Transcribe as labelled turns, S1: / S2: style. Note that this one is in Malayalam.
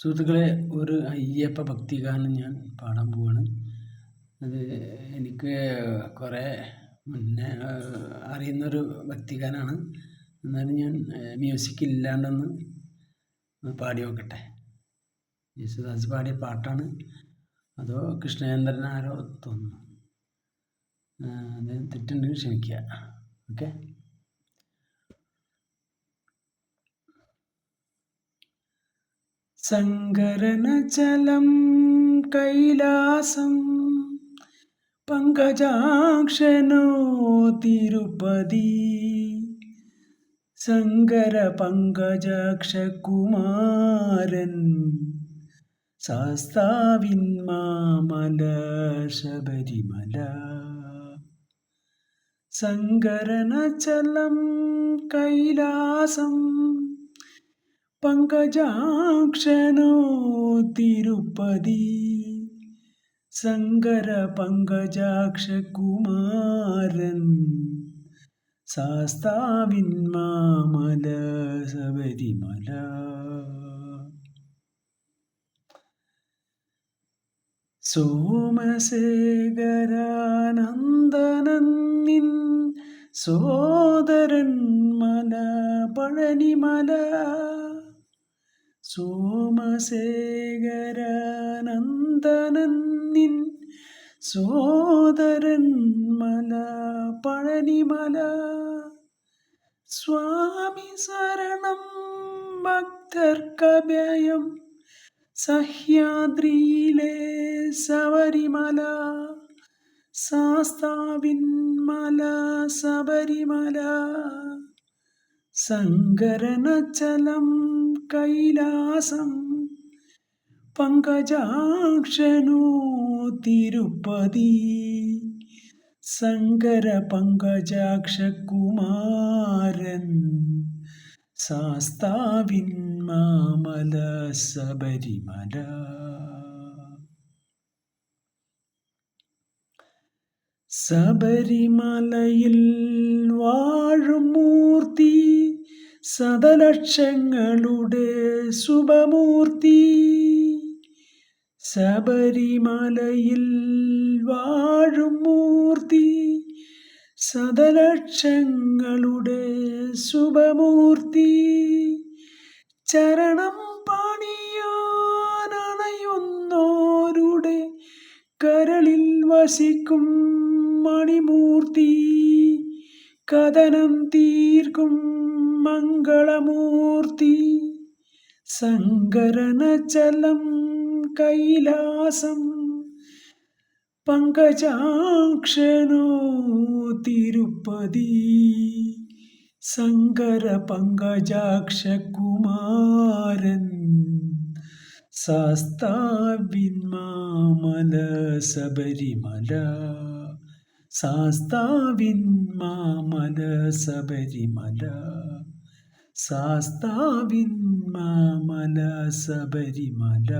S1: സുഹൃത്തുക്കളെ ഒരു അയ്യപ്പ ഭക്തി ഗാനം ഞാൻ പാടാൻ പോവാണ്. അത് എനിക്ക് കുറേ മുന്നേ അറിയുന്നൊരു ഭക്തിഗാനമാണ് എന്നാലും ഞാൻ മ്യൂസിക് ഇല്ലാണ്ടൊന്ന് പാടി നോക്കട്ടെ. യേശുദാസ് പാടിയ പാട്ടാണ്. അതോ കൃഷ്ണചന്ദ്രനാരോ തോന്നുന്നു. അദ്ദേഹം തെറ്റുണ്ടെങ്കിൽ ക്ഷമിക്കുക. ഓക്കെ? സങ്കരനചലം കൈലാസം. പങ്കജാക്ഷനോ തിരുപ്പതി. സങ്കര പങ്കജാക്ഷകുമാരൻ. സാസ്താവിൻ മാമല ശബരിമല. സങ്കരനചലം കൈലാസം. പങ്കജാക്ഷനോ തിരുപ്പതി സങ്കര പങ്കജാക്ഷകുമാരൻ. സാസ്താവിൻ മാമല ശബരിമല സോമശേഖരാനന്ദനന്നിൻ സോദരൻ മല പഴനിമല സോമശേഖരാനന്ദനന്നിൻ സോദരൻ മല പഴനിമല. സ്വാമി ശരണം ഭക്തർക്കഭയം സഹ്യാദ്രിയിലെ ശബരിമല ശാസ്താവിൻ മല ശബരിമല സങ്കരനചലം കൈലാസം പങ്കജാക്ഷനോ തിരുപ്പതി. സങ്കര പങ്കജാക്ഷകുമാരൻ സാസ്താവിൻ മാമല ശബരിമല. ശബരിമലയിൽ സദലക്ഷങ്ങളുടെ ശുഭമൂർത്തി. ശബരിമലയിൽ വാഴും മൂർത്തി. സദലക്ഷങ്ങളുടെ ശുഭമൂർത്തി. ചരണം പണിയാനണയുന്നോരുടെ കരളിൽ വസിക്കും മണിമൂർത്തി. കഥനം തീർക്കും മംഗളമൂർത്തി. സങ്കരനചലം കൈലാസം. പങ്കജാക്ഷനോ തിരുപ്പതി. സങ്കര പങ്കജാക്ഷകുമാരൻ. ശാസ്താവിന്മാമല ശബരിമല. ശാസ്താവിൻ മാമല ശബരിമല സാസ്താവിൻ മാമല ശബരിമല